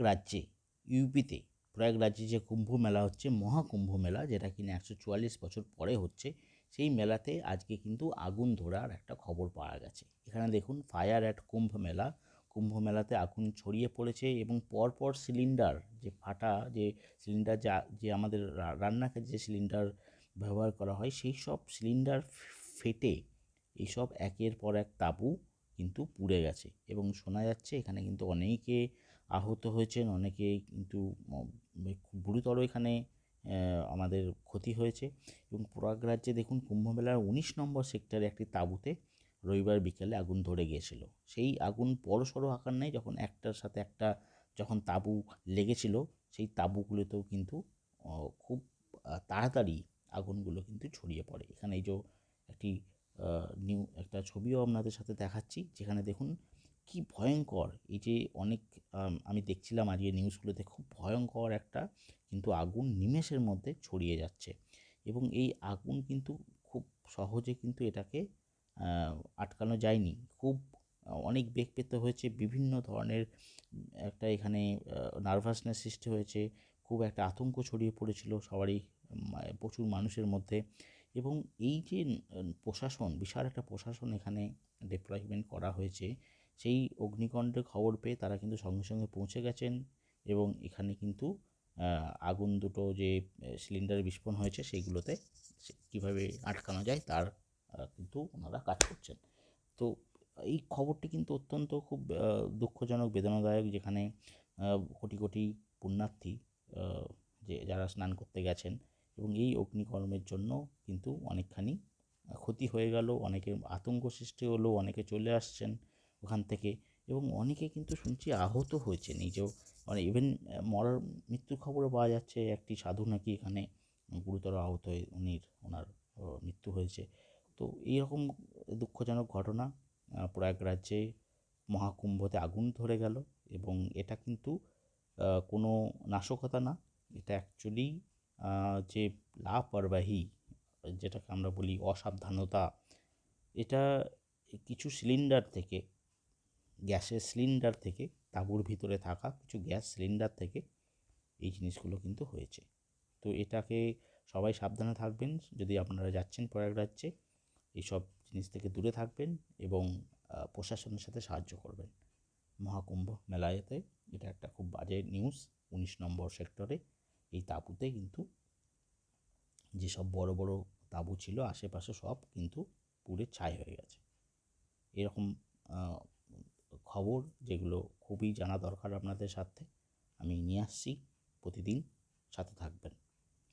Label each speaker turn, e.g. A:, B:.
A: রাজ্যে, ইউপিতে প্রয়াগ রাজ্যে যে কুম্ভ মেলা হচ্ছে, মহাকুম্ভ মেলা, যেটা কিনা একশো চুয়াল্লিশ বছর পরে হচ্ছে, সেই মেলাতে আজকে কিন্তু আগুন ধরার একটা খবর পাওয়া গেছে। এখানে দেখুন, ফায়ার অ্যাট কুম্ভ মেলা, কুম্ভ মেলাতে আগুন ছড়িয়ে পড়েছে এবং পরপর সিলিন্ডার যে ফাটা, যে সিলিন্ডার যা, যে আমাদের রান্না কাজে যে সিলিন্ডার ব্যবহার করা হয়, সেই সব সিলিন্ডার ফেটে, এইসব একের পর এক তাঁবু কিন্তু পুড়ে গেছে। এবং শোনা যাচ্ছে এখানে কিন্তু অনেকে আহত হয়েছেন, অনেকে কিন্তু গুরুতর এখানে আমাদের ক্ষতি হয়েছে। এবং প্রয়াগরাজ্যে দেখুন, কুম্ভমেলার উনিশ নম্বর সেক্টরে একটি তাঁবুতে রবিবার বিকেলে আগুন ধরে গিয়েছিল। সেই আগুন বড়সড় আকার নেয় যখন একটার সাথে একটা যখন তাঁবু লেগেছিল, সেই তাঁবুগুলোতেও কিন্তু খুব তাড়াতাড়ি আগুনগুলো কিন্তু ছড়িয়ে পড়ে। এখানে এই যে একটি নিউ একটা ছবিও আপনাদের সাথে দেখাচ্ছি, যেখানে দেখুন কি ভয়ঙ্কর। এই যে অনেক, আমি দেখছিলাম আজকে নিউজগুলোতে খুব ভয়ঙ্কর একটা কিন্তু আগুন নিমেষের মধ্যে ছড়িয়ে যাচ্ছে এবং এই আগুন কিন্তু খুব সহজে কিন্তু এটাকে আটকানো যায়নি। খুব অনেক বেগ পেতে হয়েছে, বিভিন্ন ধরনের একটা এখানে নার্ভাসনেস সৃষ্টি হয়েছে, খুব একটা আতঙ্ক ছড়িয়ে পড়েছিল সবারই প্রচুর মানুষের মধ্যে। এবং এই যে প্রশাসন, বিশাল একটা প্রশাসন এখানে ডিপ্লয়মেন্ট করা হয়েছে, সেই অগ্নিকাণ্ডের খবর পেয়ে তারা কিন্তু সঙ্গে সঙ্গে পৌঁছে গেছেন এবং এখানে কিন্তু আগুন দুটো যে সিলিন্ডার বিস্ফোরণ হয়েছে সেইগুলোতে কীভাবে আটকানো যায় তার কিন্তু ওনারা কাজ করছেন। তো এই খবরটি কিন্তু অত্যন্ত খুব দুঃখজনক, বেদনাদায়ক যেখানে কোটি কোটি পুণ্যার্থী যে, যারা স্নান করতে গেছেন এবং এই অগ্নিকর্মের জন্য কিন্তু অনেকখানি ক্ষতি হয়ে গেল, অনেকে আতঙ্ক সৃষ্টি হলো, অনেকে চলে আসছেন ওখান থেকে এবং অনেকে কিন্তু শুনছি আহত হয়েছে নিজেও মানে ইভেন মরার মৃত্যুর খবরও পাওয়া যাচ্ছে, একটি সাধু নাকি এখানে গুরুতর আহত হয়ে উনির ওনার মৃত্যু হয়েছে। তো এইরকম দুঃখজনক ঘটনা প্রয়াগরাজ্যে মহাকুম্ভতে আগুন ধরে গেল এবং এটা কিন্তু কোনো নাশকতা না, এটা অ্যাকচুয়ালি যে লাপরবাহি, যেটাকে আমরা বলি অসাবধানতা, এটা কিছু সিলিন্ডার থেকে, গ্যাসের সিলিন্ডার থেকে, তাঁবুর ভিতরে থাকা কিছু গ্যাস সিলিন্ডার থেকে এই জিনিসগুলো কিন্তু হয়েছে। তো এটাকে সবাই সাবধানে থাকবেন, যদি আপনারা যাচ্ছেন প্রয়াগরাজ্যে এইসব জিনিস থেকে দূরে থাকবেন এবং প্রশাসনের সাথে সাহায্য করবেন। মহাকুম্ভ মেলাতে, এটা একটা খুব বাজে নিউজ, উনিশ নম্বর সেক্টরে। এই তাঁবুতে কিন্তু যেসব বড় বড় তাঁবু ছিল, আশেপাশে সব কিন্তু পুড়ে ছাই হয়ে গেছে। এরকম খবর যেগুলো খুবই জানা দরকার আপনাদের সাথে, আমি নিয়ে আসছি। প্রতিদিন সাথে থাকবেন।